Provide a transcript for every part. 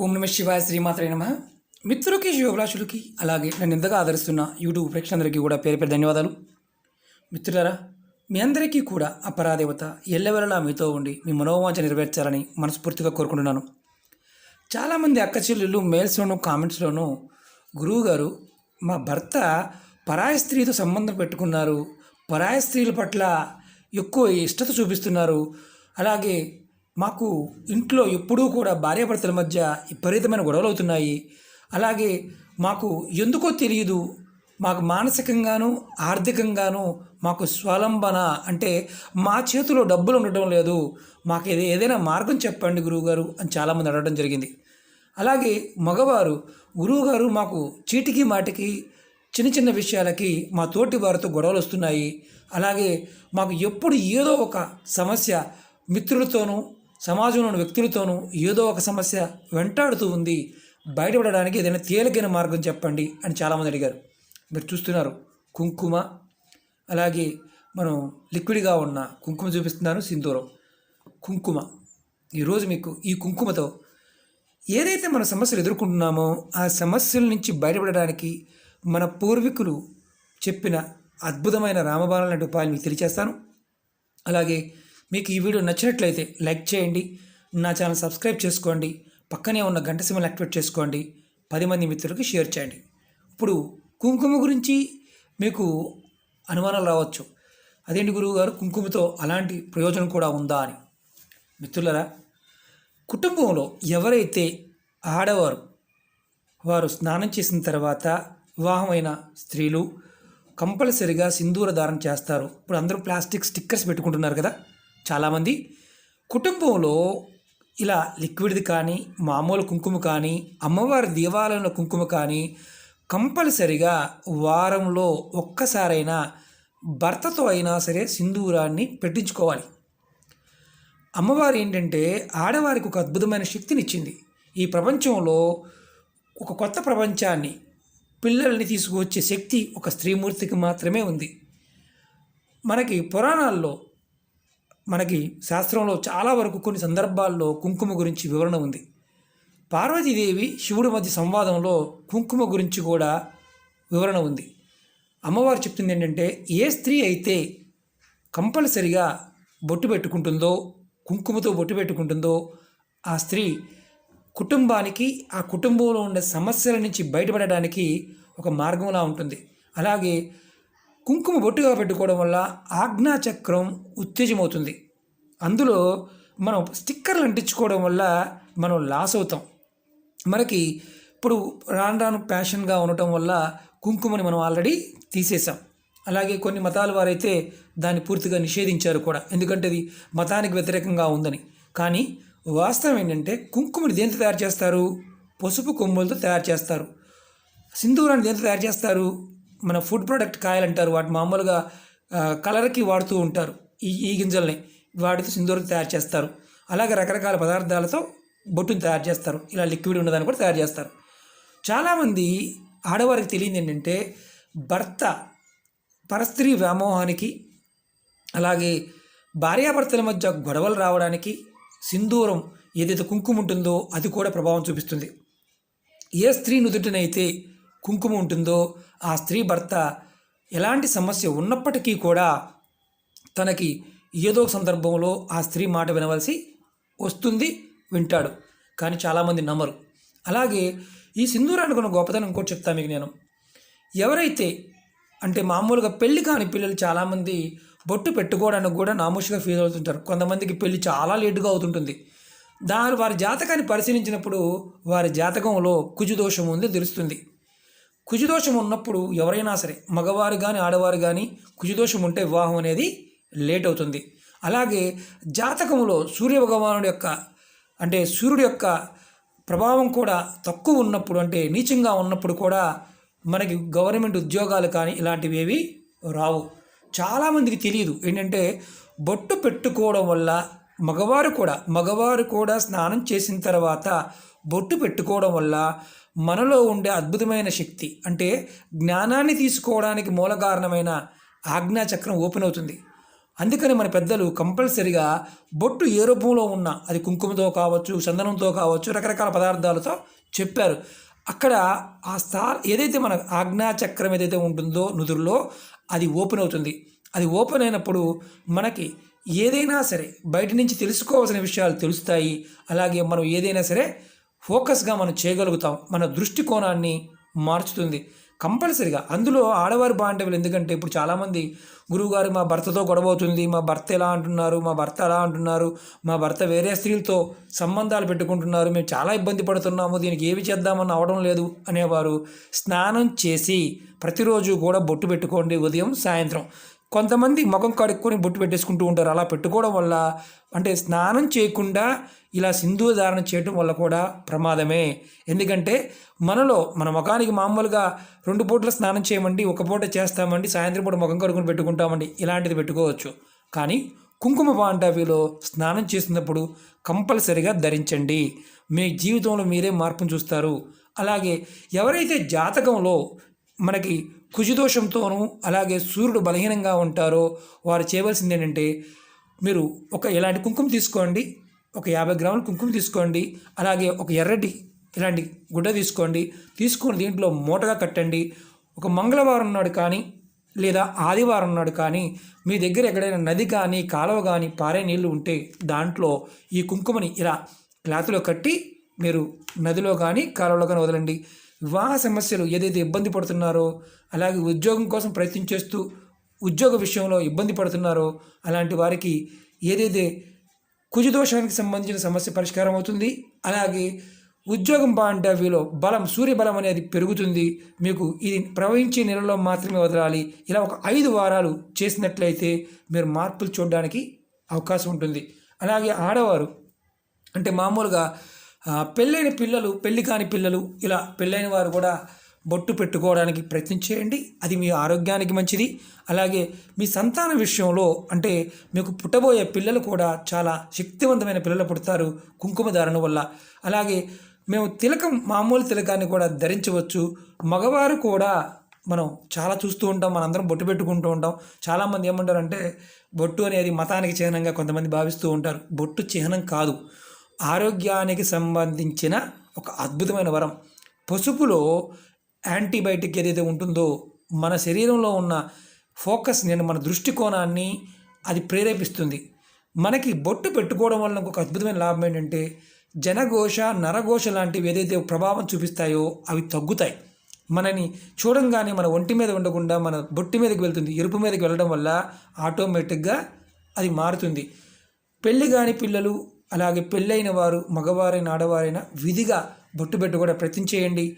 ఓం నమ శివాయ శ్రీమాత్రే నమ. మిత్రులకి శివభిలాషులకి అలాగే నన్ను ఎంతగా ఆదరిస్తున్న యూట్యూబ్ ప్రేక్షకులందరికీ కూడా పేరు పేరు ధన్యవాదాలు. మిత్రులారా మీ అందరికీ కూడా అపరాదేవత ఎల్లవెల్లలా మీతో ఉండి మీ మనోవాంఛ నెరవేర్చాలని మనస్ఫూర్తిగా కోరుకుంటున్నాను. చాలామంది అక్క చెల్లెళ్ళు మెయిల్స్లోనూ కామెంట్స్లోనూ గురువుగారు మా భర్త పరాయి స్త్రీతో సంబంధం పెట్టుకున్నారు పరాయ స్త్రీల పట్ల ఎక్కువ ఇష్టత చూపిస్తున్నారు అలాగే మాకు ఇంట్లో ఎప్పుడూ కూడా భార్యాభర్తల మధ్య విపరీతమైన గొడవలు అవుతున్నాయి. అలాగే మాకు ఎందుకో తెలియదు. మాకు మానసికంగాను ఆర్థికంగాను మాకు స్వలంబన అంటే మా చేతిలో డబ్బులు ఉండటం లేదు. మాకు ఏది ఏదైనా మార్గం చెప్పండి గురువుగారు అని చాలామంది అడగడం జరిగింది. అలాగే మగవారు గురువుగారు మాకు చీటికి మాటికి చిన్న చిన్న విషయాలకి మా తోటి వారితో గొడవలు వస్తున్నాయి. అలాగే మాకు ఎప్పుడు ఏదో ఒక సమస్య మిత్రులతోనూ సమాజంలోని వ్యక్తులతోనూ ఏదో ఒక సమస్య వెంటాడుతూ ఉంది. బయటపడడానికి ఏదైనా తేలికైన మార్గం చెప్పండి అని చాలామంది అడిగారు. మీరు చూస్తున్నారు కుంకుమ అలాగే మనం లిక్విడ్గా ఉన్న కుంకుమ చూపిస్తున్నాను సింధూరం. కుంకుమ. ఈరోజు మీకు ఈ కుంకుమతో ఏదైతే మన సమస్యలు ఎదుర్కొంటున్నామో ఆ సమస్యల నుంచి బయటపడడానికి మన పూర్వీకులు చెప్పిన అద్భుతమైన రామబాణం లాంటి ఉపాయాలు మీకు తెలియచేస్తాను. అలాగే మీకు ఈ వీడియో నచ్చినట్లయితే లైక్ చేయండి నా ఛానల్ సబ్స్క్రైబ్ చేసుకోండి పక్కనే ఉన్న గంట సిమ్మలు యాక్టివేట్ చేసుకోండి పది మంది మిత్రులకు షేర్ చేయండి. ఇప్పుడు కుంకుమ గురించి మీకు అనుమానాలు రావచ్చు. అదేంటి గురువు గారు కుంకుమతో అలాంటి ప్రయోజనం కూడా ఉందా అని. మిత్రులరా కుటుంబంలో ఎవరైతే ఆడవారు వారు స్నానం చేసిన తర్వాత వివాహమైన స్త్రీలు కంపల్సరిగా సింధూర దానం చేస్తారు ఇప్పుడు అందరూ ప్లాస్టిక్ స్టిక్కర్స్ పెట్టుకుంటున్నారు కదా చాలామంది కుటుంబంలో ఇలా లిక్విడ్ది కానీ మామూలు కుంకుమ కానీ అమ్మవారి దేవాలయంలో కుంకుమ కానీ కంపల్సరిగా వారంలో ఒక్కసారైనా భర్తతో అయినా సరే సింధూరాన్ని పెట్టించుకోవాలి. అమ్మవారు ఏంటంటే ఆడవారికి ఒక అద్భుతమైన శక్తినిచ్చింది. ఈ ప్రపంచంలో ఒక కొత్త ప్రపంచాన్ని పిల్లల్ని తీసుకువచ్చే శక్తి ఒక స్త్రీమూర్తికి మాత్రమే ఉంది. మనకి పురాణాల్లో మనకి శాస్త్రంలో చాలా వరకు కొన్ని సందర్భాల్లో కుంకుమ గురించి వివరణ ఉంది. పార్వతీదేవి శివుడి మధ్య సంవాదంలో కుంకుమ గురించి కూడా వివరణ ఉంది. అమ్మవారు చెప్తుంది ఏంటంటే ఏ స్త్రీ అయితే కంపల్సరిగా బొట్టు పెట్టుకుంటుందో కుంకుమతో బొట్టు పెట్టుకుంటుందో ఆ స్త్రీ కుటుంబానికి ఆ కుటుంబంలో ఉండే సమస్యల నుంచి బయటపడడానికి ఒక మార్గంలా ఉంటుంది. అలాగే కుంకుమ బొట్టుగా పెట్టుకోవడం వల్ల ఆజ్ఞాచక్రం ఉత్తేజమవుతుంది. అందులో మనం స్టిక్కర్లు అంటించుకోవడం వల్ల మనం లాస్ అవుతాం. మనకి ఇప్పుడు రాను రాను ప్యాషన్గా ఉండటం వల్ల కుంకుమని మనం ఆల్రెడీ తీసేసాం అలాగే కొన్ని మతాల వారైతే దాన్ని పూర్తిగా నిషేధించారు కూడా. ఎందుకంటే అది మతానికి వ్యతిరేకంగా ఉందని. కానీ వాస్తవం ఏంటంటే కుంకుమని దేంతో తయారు చేస్తారు? పసుపు కొమ్ములతో తయారు చేస్తారు. సింధూరాన్ని దేంతో తయారు చేస్తారు? మన ఫుడ్ ప్రోడక్ట్ కాయలు అంటారు వాటి మామూలుగా కలర్కి వాడుతూ ఉంటారు ఈ ఈ గింజల్ని. వాటితో సింధూరం తయారు చేస్తారు. అలాగే రకరకాల పదార్థాలతో బొట్టును తయారు చేస్తారు. ఇలా లిక్విడ్ ఉన్నదాన్ని కూడా తయారు చేస్తారు. చాలామంది ఆడవారికి తెలియదు ఏంటంటే భర్త పరస్త్రీ వ్యామోహానికి అలాగే భార్యాభర్తల మధ్య గొడవలు రావడానికి సింధూరం ఏదైతే కుంకుమ ఉంటుందో అది కూడా ప్రభావం చూపిస్తుంది. ఏ స్త్రీ నుదుటినైతే కుంకుమ ఉంటుందో ఆ స్త్రీ భర్త ఎలాంటి సమస్య ఉన్నప్పటికీ కూడా తనకి ఏదో ఒక సందర్భంలో ఆ స్త్రీ మాట వినవలసి వస్తుంది వింటాడు. కానీ చాలామంది నమ్మరు. అలాగే ఈ సింధూరానికి ఉన్న గొప్పతనం ఇంకోటి చెప్తా మీకు నేను. ఎవరైతే అంటే మామూలుగా పెళ్ళి కాని పిల్లలు చాలామంది బొట్టు పెట్టుకోవడానికి కూడా నామోషిగా ఫీల్ అవుతుంటారు. కొంతమందికి పెళ్ళి చాలా లేటుగా అవుతుంటుంది. దాని వారి జాతకాన్ని పరిశీలించినప్పుడు వారి జాతకంలో కుజుదోషం ఉంది తెలుస్తుంది. కుజుదోషం ఉన్నప్పుడు ఎవరైనా సరే మగవారు కానీ ఆడవారు కానీ కుజుదోషం ఉంటే వివాహం అనేది లేట్ అవుతుంది. అలాగే జాతకంలో సూర్య భగవానుడి యొక్క అంటే సూర్యుడి యొక్క ప్రభావం కూడా తక్కువ ఉన్నప్పుడు అంటే నీచంగా ఉన్నప్పుడు కూడా మనకి గవర్నమెంట్ ఉద్యోగాలు కానీ ఇలాంటివి ఏవి రావు. చాలామందికి తెలియదు ఏంటంటే బొట్టు పెట్టుకోవడం వల్ల మగవారు కూడా మగవారు కూడా స్నానం చేసిన తర్వాత బొట్టు పెట్టుకోవడం వల్ల మనలో ఉండే అద్భుతమైన శక్తి అంటే జ్ఞానాన్ని తీసుకోవడానికి మూల కారణమైన ఆజ్ఞాచక్రం ఓపెన్ అవుతుంది. అందుకని మన పెద్దలు కంపల్సరిగా బొట్టు ఏ రూపంలో ఉన్న అది కుంకుమతో కావచ్చు చందనంతో కావచ్చు రకరకాల పదార్థాలతో చెప్పారు. అక్కడ ఆ స్థా ఏదైతే మన ఆజ్ఞాచక్రం ఏదైతే ఉంటుందో నుదురులో అది ఓపెన్ అవుతుంది. అది ఓపెన్ అయినప్పుడు మనకి ఏదైనా సరే బయట నుంచి తెలుసుకోవాల్సిన విషయాలు తెలుస్తాయి. అలాగే మనం ఏదైనా సరే ఫోకస్గా మనం చేయగలుగుతాం. మన దృష్టికోణాన్ని మార్చుతుంది. కంపల్సరిగా అందులో ఆడవారి బాండవులు ఎందుకంటే ఇప్పుడు చాలామంది గురువుగారు మా భర్తతో గొడవ అవుతుంది మా భర్త ఎలా అంటున్నారు మా భర్త ఎలా అంటున్నారు మా భర్త వేరే స్త్రీలతో సంబంధాలు పెట్టుకుంటున్నారు మేము చాలా ఇబ్బంది పడుతున్నాము దీనికి ఏమి చేద్దామని అవడం లేదు అనేవారు స్నానం చేసి ప్రతిరోజు కూడా బొట్టు పెట్టుకోండి ఉదయం సాయంత్రం. కొంతమంది ముఖం కడుక్కొని బొట్టు పెట్టేసుకుంటూ ఉంటారు. అలా పెట్టుకోవడం వల్ల అంటే స్నానం చేయకుండా ఇలా సింధూర ధారణ చేయటం వల్ల కూడా ప్రమాదమే. ఎందుకంటే మనలో మన ముఖానికి మామూలుగా రెండు పూటలు స్నానం చేయమండి ఒక పూట చేస్తామండి సాయంత్రం పూట ముఖం కడుక్కొని పెట్టుకుంటామండి ఇలాంటిది పెట్టుకోవచ్చు. కానీ కుంకుమ పాండవిలో స్నానం చేసినప్పుడు కంపల్సరిగా ధరించండి. మీ జీవితంలో మీరే మార్పును చూస్తారు. అలాగే ఎవరైతే జాతకంలో మనకి కుజదోషంతోనూ అలాగే సూర్యుడు బలహీనంగా ఉంటారో వారు చేయవలసింది ఏంటంటే మీరు ఒక ఇలాంటి కుంకుమ తీసుకోండి ఒక యాభై గ్రాముల కుంకుమ తీసుకోండి అలాగే ఒక ఎర్రటి ఇలాంటి గుడ్డ తీసుకోండి తీసుకొని దీంట్లో మూటగా కట్టండి. ఒక మంగళవారం నాడు కానీ లేదా ఆదివారం నాడు కానీ మీ దగ్గర ఎక్కడైనా నది కానీ కాలువ కానీ పారే నీళ్ళు ఉంటే దాంట్లో ఈ కుంకుమని ఇలా క్లాత్లో కట్టి మీరు నదిలో కానీ కాలువలో కానీ వదలండి. వివాహ సమస్యలు ఏదైతే ఇబ్బంది పడుతున్నారో అలాగే ఉద్యోగం కోసం ప్రయత్నం చేస్తూ ఉద్యోగ విషయంలో ఇబ్బంది పడుతున్నారో అలాంటి వారికి ఏదైతే కుజదోషానికి సంబంధించిన సమస్య పరిష్కారం అవుతుంది అలాగే ఉద్యోగం బాండవ్యలో బలం సూర్య బలం అనేది పెరుగుతుంది. మీకు ఇది ప్రవహించే నెలలో మాత్రమే వదలాలి. ఇలా ఒక ఐదు వారాలు చేసినట్లయితే మీరు మార్పులు చూడడానికి అవకాశం ఉంటుంది. అలాగే ఆడవారు అంటే మామూలుగా పెళ్ళైన పిల్లలు పెళ్ళి కాని పిల్లలు ఇలా పెళ్ళైన వారు కూడా బొట్టు పెట్టుకోవడానికి ప్రయత్నం చేయండి. అది మీ ఆరోగ్యానికి మంచిది. అలాగే మీ సంతాన విషయంలో అంటే మీకు పుట్టబోయే పిల్లలు కూడా చాలా శక్తివంతమైన పిల్లలు పుడతారు కుంకుమ ధారణ వల్ల. అలాగే మేము తిలకం మామూలు తిలకాన్ని కూడా ధరించవచ్చు. మగవారు కూడా మనం చాలా చూస్తూ ఉంటాం మనందరం బొట్టు పెట్టుకుంటూ ఉంటాం. చాలామంది ఏమంటారంటే బొట్టు అనేది మతానికి చిహ్నంగా కొంతమంది భావిస్తూ ఉంటారు. బొట్టు చిహ్నం కాదు. ఆరోగ్యానికి సంబంధించిన ఒక అద్భుతమైన వరం. పసుపులో యాంటీబయాటిక్ ఏదైతే ఉంటుందో మన శరీరంలో ఉన్న ఫోకస్ నేను మన దృష్టికోణాన్ని అది ప్రేరేపిస్తుంది. మనకి బొట్టు పెట్టుకోవడం వల్ల ఒక అద్భుతమైన లాభం ఏంటంటే జనఘోష నరఘోష లాంటివి ఏదైతే ప్రభావం చూపిస్తాయో అవి తగ్గుతాయి. మనని చూడంగానే మన ఒంటి మీద ఉండకుండా మన బొట్టి మీదకి వెళ్తుంది. ఎరుపు మీదకి వెళ్ళడం వల్ల ఆటోమేటిక్గా అది మారుతుంది. పెళ్ళి కాని పిల్లలు అలాగే పెళ్ళైన వారు మగవారైన ఆడవారైనా విధిగా బొట్టు పెట్టు కూడా చేయండి.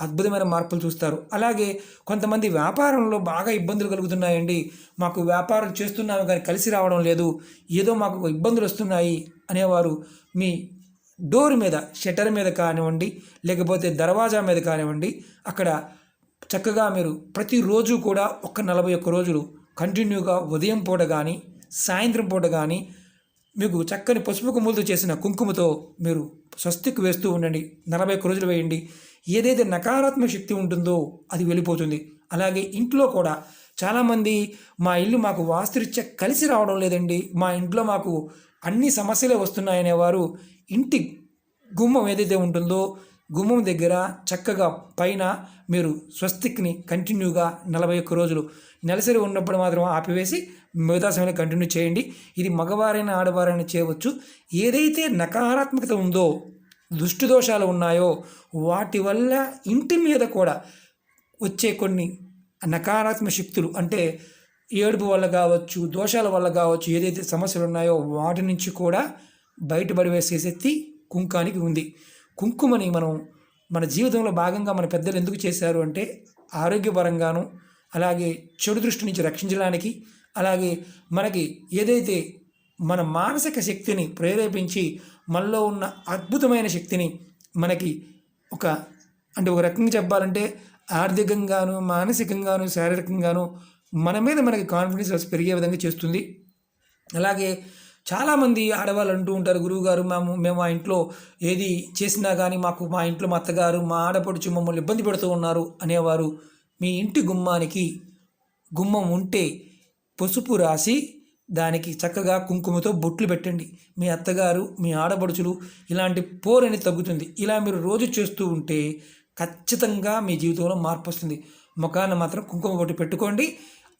అద్భుతమైన మార్పులు చూస్తారు. అలాగే కొంతమంది వ్యాపారంలో బాగా ఇబ్బందులు కలుగుతున్నాయండి. మాకు వ్యాపారం చేస్తున్నాము కానీ కలిసి రావడం లేదు. ఏదో మాకు ఇబ్బందులు వస్తున్నాయి అనేవారు మీ డోర్ మీద షట్టర్ మీద కానివ్వండి లేకపోతే దర్వాజా మీద కానివ్వండి అక్కడ చక్కగా మీరు ప్రతిరోజు కూడా ఒక నలభై ఒక్క రోజులు కంటిన్యూగా ఉదయం పూట కానీ సాయంత్రం పూట కానీ మీకు చక్కని పసుపు కొమ్ములతో చేసిన కుంకుమతో మీరు స్వస్తికి వేస్తూ ఉండండి. నలభై ఒక్క రోజులు వేయండి. ఏదైతే నకారాత్మక శక్తి ఉంటుందో అది వెళ్ళిపోతుంది. అలాగే ఇంట్లో కూడా చాలామంది మా ఇల్లు మాకు వాస్తురీత్యా కలిసి రావడం లేదండి. మా ఇంట్లో మాకు అన్ని సమస్యలే వస్తున్నాయనేవారు ఇంటి గుమ్మం ఏదైతే ఉంటుందో గుమ్మం దగ్గర చక్కగా పైన మీరు స్వస్తిక్ని కంటిన్యూగా నలభై ఒక్క రోజులు. నెలసరి ఉన్నప్పుడు మాత్రం ఆపివేసి మిగతా సమయంలో కంటిన్యూ చేయండి. ఇది మగవారైనా ఆడవారైనా చేయవచ్చు. ఏదైతే నకారాత్మకత ఉందో దుష్టి దోషాలు ఉన్నాయో వాటి వల్ల ఇంటి మీద కూడా వచ్చే కొన్ని నకారాత్మక శక్తులు అంటే ఏడుపు వల్ల కావచ్చు దోషాల వల్ల కావచ్చు ఏదైతే సమస్యలు ఉన్నాయో వాటి నుంచి కూడా బయటపడి వేసే శక్తి కుంకానికి ఉంది. కుంకుమని మనం మన జీవితంలో భాగంగా మన పెద్దలు ఎందుకు చేశారు అంటే ఆరోగ్యపరంగాను అలాగే చెడు దృష్టి నుంచి రక్షించడానికి అలాగే మనకి ఏదైతే మన మానసిక శక్తిని ప్రేరేపించి మనలో ఉన్న అద్భుతమైన శక్తిని మనకి ఒక అంటే ఒక రకంగా చెప్పాలంటే ఆర్థికంగాను మానసికంగాను శారీరకంగాను మన మీద మనకి కాన్ఫిడెన్స్ పెరిగే విధంగా చేస్తుంది. అలాగే చాలామంది ఆడవాళ్ళు అంటూ ఉంటారు గురువుగారు మేము మేము మా ఇంట్లో ఏది చేసినా కానీ మాకు మా ఇంట్లో మా అత్తగారు మా ఆడపడుచు మమ్మల్ని ఇబ్బంది పెడుతూ ఉన్నారు అనేవారు. మీ ఇంటి గుమ్మానికి గుమ్మం ఉంటే పసుపు రాసి దానికి చక్కగా కుంకుమతో బొట్లు పెట్టండి. మీ అత్తగారు మీ ఆడబడుచులు ఇలాంటి పోరని తగ్గుతుంది. ఇలా మీరు రోజు చేస్తూ ఉంటే ఖచ్చితంగా మీ జీవితంలో మార్పు వస్తుంది. ముఖాన్ని మాత్రం కుంకుమ బొట్టు పెట్టుకోండి.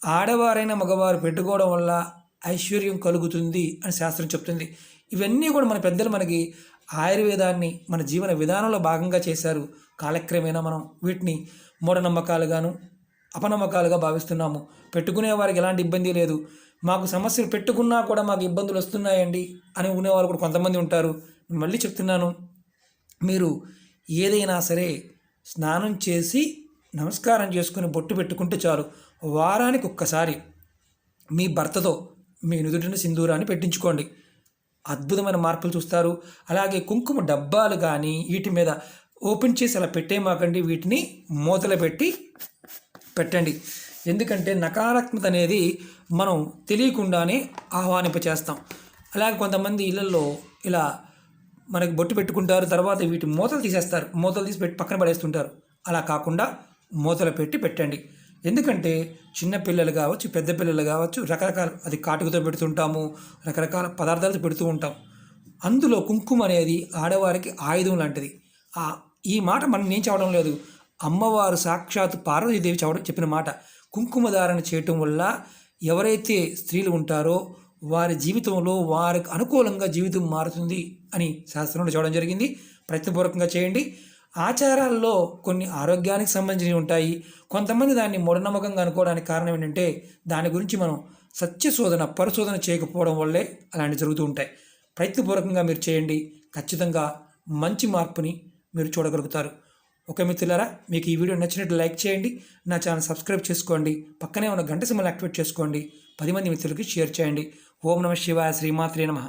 ఆడవారైన మగవారు పెట్టుకోవడం వల్ల ఐశ్వర్యం కలుగుతుంది అని శాస్త్రం చెప్తుంది. ఇవన్నీ కూడా మన పెద్దలు మనకి ఆయుర్వేదాన్ని మన జీవన విధానంలో భాగంగా చేశారు. కాలక్రమేణా మనం వీటిని మూఢనమ్మకాలుగాను అపనమ్మకాలుగా భావిస్తున్నాము. పెట్టుకునే వారికి ఎలాంటి ఇబ్బంది లేదు. మాకు సమస్యలు పెట్టుకున్నా కూడా మాకు ఇబ్బందులు వస్తున్నాయండి అని ఉండేవారు కూడా కొంతమంది ఉంటారు. మళ్ళీ చెప్తున్నాను. మీరు ఏదైనా సరే స్నానం చేసి నమస్కారం చేసుకుని బొట్టు పెట్టుకుంటే చాలు. వారానికి ఒక్కసారి మీ భర్తతో మీ నుదుటిన సింధూరాన్ని పెట్టించుకోండి. అద్భుతమైన మార్పులు చూస్తారు. అలాగే కుంకుమ డబ్బాలు కానీ వీటి మీద ఓపెన్ చేసి అలా పెట్టేమాకండి వీటిని మూతలు పెట్టి పెట్టండి. ఎందుకంటే నకారాత్మక అనేది మనం తెలియకుండానే ఆహ్వానింపచేస్తాం. అలాగే కొంతమంది ఇళ్ళల్లో ఇలా మనకి బొట్టు పెట్టుకుంటారు తర్వాత వీటి మూతలు తీసేస్తారు. మూతలు తీసి పెట్టి పక్కన పడేస్తుంటారు. అలా కాకుండా మూతలు పెట్టి పెట్టండి. ఎందుకంటే చిన్న పిల్లలు కావచ్చు పెద్ద పిల్లలు కావచ్చు రకరకాల అది కాటుకతో పెడుతుంటాము రకరకాల పదార్థాలతో పెడుతూ ఉంటాం. అందులో కుంకుమ అనేది ఆడవారికి ఆయుధం లాంటిది. ఈ మాట మనం నేను చెప్పడం లేదు. అమ్మవారు సాక్షాత్ పార్వతీదేవి చెప్పడం చెప్పిన మాట. కుంకుమధారణ చేయటం వల్ల ఎవరైతే స్త్రీలు ఉంటారో వారి జీవితంలో వారికి అనుకూలంగా జీవితం మారుతుంది అని శాస్త్రంలో చూడడం జరిగింది. ప్రయత్నపూర్వకంగా చేయండి. ఆచారాల్లో కొన్ని ఆరోగ్యానికి సంబంధించినవి ఉంటాయి. కొంతమంది దాన్ని మూఢనమ్మకంగా అనుకోవడానికి కారణం ఏంటంటే దాని గురించి మనం సత్యశోధన పరిశోధన చేయకపోవడం వల్లే అలాంటి జరుగుతూ ఉంటాయి. ప్రయత్నపూర్వకంగా మీరు చేయండి. ఖచ్చితంగా మంచి మార్పుని మీరు చూడగలుగుతారు. ఓకే మిత్రులారా మీకు ఈ వీడియో నచ్చినట్టు లైక్ చేయండి నా ఛానల్ సబ్స్క్రైబ్ చేసుకోండి పక్కనే ఉన్న గంట సిమ్మలు యాక్టివేట్ చేసుకోండి పది మంది మిత్రులకి షేర్ చేయండి. ఓం నమ శివాయ శ్రీమాత్రే నమ.